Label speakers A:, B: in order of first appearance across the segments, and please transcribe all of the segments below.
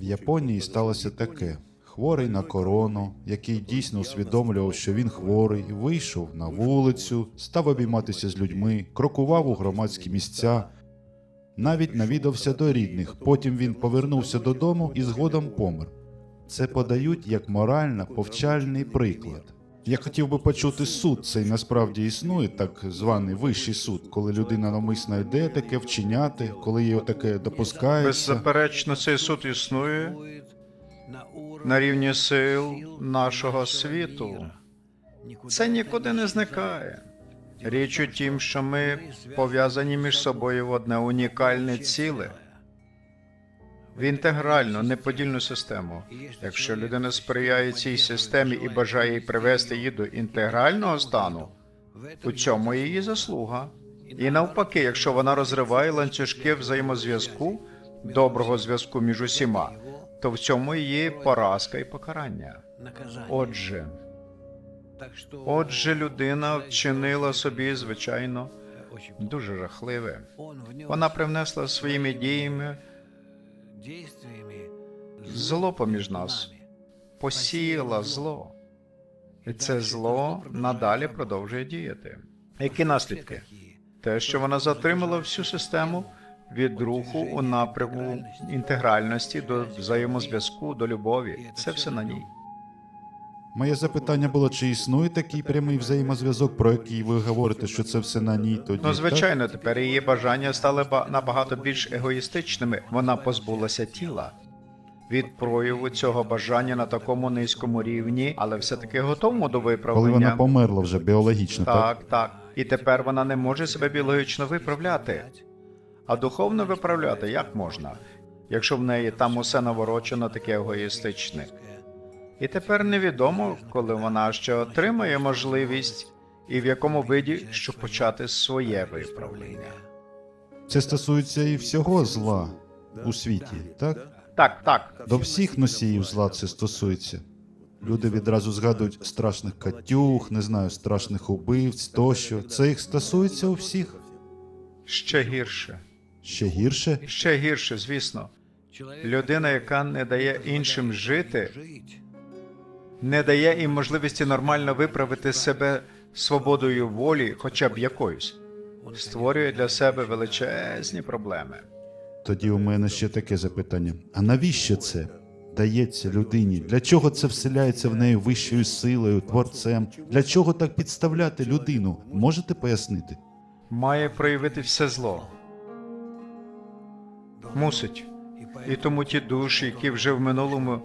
A: В Японії сталося таке. Хворий на корону, який дійсно усвідомлював, що він хворий, вийшов на вулицю, став обійматися з людьми, крокував у громадські місця, навіть навідався до рідних. Потім він повернувся додому і згодом помер. Це подають як морально повчальний приклад. Я хотів би почути суд. Цей насправді існує, так званий вищий суд, коли людина навмисно йде таке вчиняти, коли її таке допускається.
B: Беззаперечно, цей суд існує на рівні сил нашого світу. Це нікуди не зникає. Річ у тім, що ми пов'язані між собою в одне унікальне ціле, в інтегральну, неподільну систему. Якщо людина сприяє цій системі і бажає її привести її до інтегрального стану, у цьому її заслуга. І навпаки, якщо вона розриває ланцюжки взаємозв'язку, доброго зв'язку між усіма, то в цьому її поразка і покарання. Отже, отже, людина вчинила собі, звичайно, дуже жахливе. Вона привнесла своїми діями зло поміж нас, посіяла зло. І це зло надалі продовжує діяти. Які наслідки? Те, що вона затримала всю систему від руху у напрямку інтегральності до взаємозв'язку, до любові. Це все на ній.
A: Моє запитання було, чи існує такий прямий взаємозв'язок, про який ви говорите, що це все на ній тоді.
B: Ну,
A: так?
B: звичайно, тепер її бажання стали набагато більш егоїстичними. Вона позбулася тіла. Від прояву цього бажання на такому низькому рівні, але все-таки готовому до виправлення.
A: Коли вона померла вже біологічно, так?
B: Так, так. І тепер вона не може себе біологічно виправляти. А духовно виправляти як можна, якщо в неї там усе наворочено таке егоїстичне. І тепер невідомо, коли вона ще отримає можливість і в якому виді, щоб почати своє виправлення.
A: Це стосується і всього зла у світі, так?
B: Так, так.
A: До всіх носіїв зла це стосується. Люди відразу згадують страшних катюх, не знаю, страшних убивць тощо. Це їх стосується у всіх.
B: Ще гірше.
A: Ще гірше.
B: Ще гірше, звісно. Людина, яка не дає іншим жити, не дає їм можливості нормально виправити себе свободою волі, хоча б якоюсь, створює для себе величезні проблеми.
A: Тоді у мене ще таке запитання: а навіщо це дається людині? Для чого це вселяється в неї вищою силою, творцем? Для чого так підставляти людину? Можете пояснити?
B: Має проявити все зло. Мусить. І тому ті душі, які вже в минулому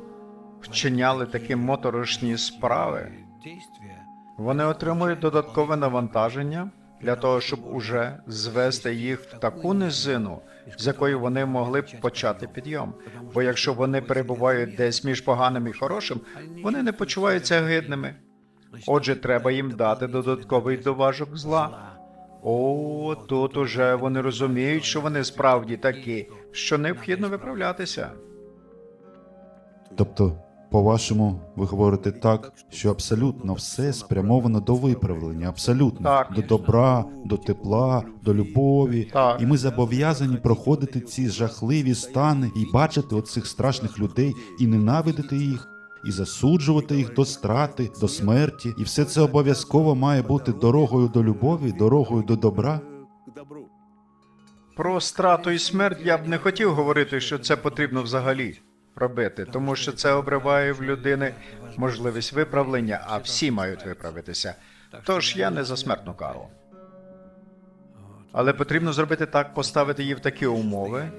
B: вчиняли такі моторошні справи, вони отримують додаткове навантаження для того, щоб уже звести їх в таку низину, з якої вони могли б почати підйом. Бо якщо вони перебувають десь між поганим і хорошим, вони не почуваються гидними. Отже, треба їм дати додатковий доважок зла. О, тут уже вони розуміють, що вони справді такі, що необхідно виправлятися.
A: Тобто, по-вашому, ви говорите так, що абсолютно все спрямовано до виправлення, абсолютно
B: Так.
A: до добра, до тепла, до любові.
B: Так.
A: І ми зобов'язані проходити ці жахливі стани і бачити оцих страшних людей і ненавидити їх. І засуджувати їх до страти, до смерті, і все це обов'язково має бути дорогою до любові, дорогою до добра.
B: Про страту і смерть я б не хотів говорити, що це потрібно взагалі робити, тому що це обриває в людини можливість виправлення, а всі мають виправитися. Тож я не за смертну кару. Але потрібно зробити так, поставити її в такі умови,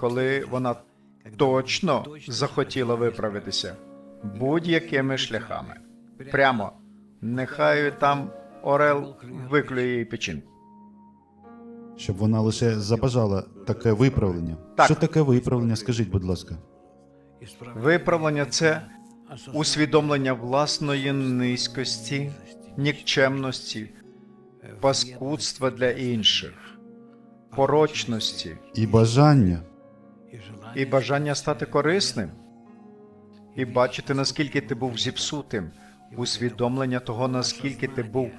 B: коли вона точно захотіла виправитися будь-якими шляхами. Прямо нехай там Орел виклює їй печінку.
A: Щоб вона лише забажала таке виправлення.
B: Так.
A: Що таке виправлення? Скажіть, будь ласка.
B: Виправлення це усвідомлення власної низькості, нікчемності, паскудства для інших, порочності
A: І бажання.
B: і бажання стати корисним, і бачити, наскільки ти був зіпсутим, усвідомлення того, наскільки ти був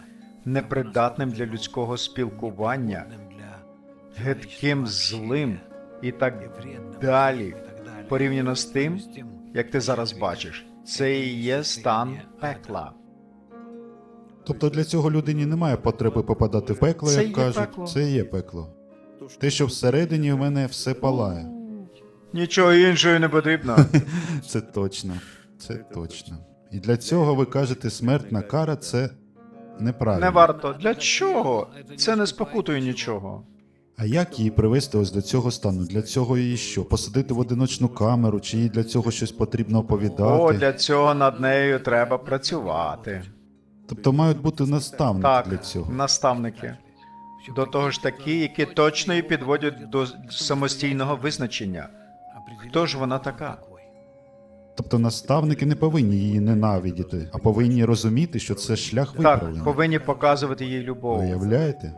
B: непридатним для людського спілкування, гидким, злим і так далі. Порівняно з тим, як ти зараз бачиш, це і є стан пекла.
A: Тобто для цього людині немає потреби попадати в пекло,
B: Це
A: як
B: є
A: кажуть,
B: пекло.
A: це є пекло. Те, що всередині в мене все палає.
B: Нічого іншого не потрібно.
A: Це точно, це точно. І для цього ви кажете, смертна кара це неправильно.
B: Не варто. Для чого? Це не спокутує нічого.
A: А як її привести ось до цього стану? Для цього її що? Посадити в одиночну камеру, чи їй для цього щось потрібно оповідати?
B: О, для цього над нею треба працювати.
A: Тобто мають бути наставники
B: Так,
A: для цього.
B: наставники. До того ж такі, які точно її підводять до самостійного визначення. Хто ж вона така?
A: Тобто наставники не повинні її ненавидіти, а повинні розуміти, що це шлях
B: Так, повинні показувати їй любов.
A: Виявляєте?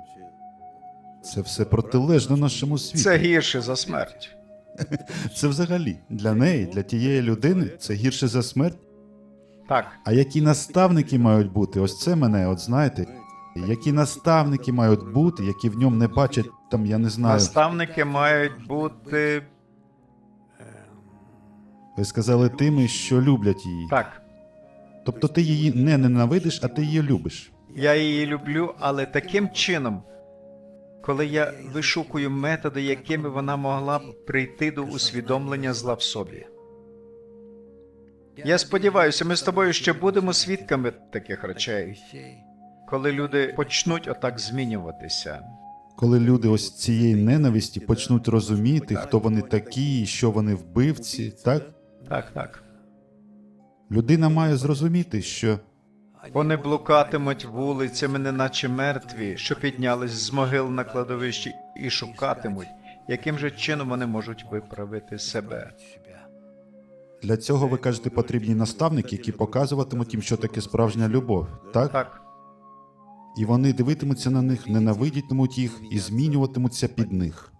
A: Це все протилежно нашому світу.
B: Це гірше за смерть.
A: Це взагалі для неї, для тієї людини, це гірше за смерть.
B: Так,
A: А які наставники мають бути? Ось це мене, от знаєте, які наставники мають бути, які в ньому не бачать, там я не знаю.
B: наставники мають бути
A: Ви сказали тими, що люблять її.
B: так.
A: Тобто ти її не ненавидиш, а ти її любиш.
B: Я її люблю, але таким чином, коли я вишукую методи, якими вона могла б прийти до усвідомлення зла в собі. Я сподіваюся, ми з тобою ще будемо свідками таких речей, коли люди почнуть отак змінюватися.
A: Коли люди ось цієї ненависті почнуть розуміти, хто вони такі, і що вони вбивці, так
B: Так, так.
A: людина має зрозуміти, що
B: Вони блукатимуть вулицями, неначе мертві, що піднялись з могил на кладовищі, і шукатимуть, яким же чином вони можуть виправити себе.
A: для цього ви кажете потрібні наставники, які показуватимуть їм, що таке справжня любов, так?
B: Так,
A: І вони дивитимуться на них, ненавидітимуть їх і змінюватимуться під них.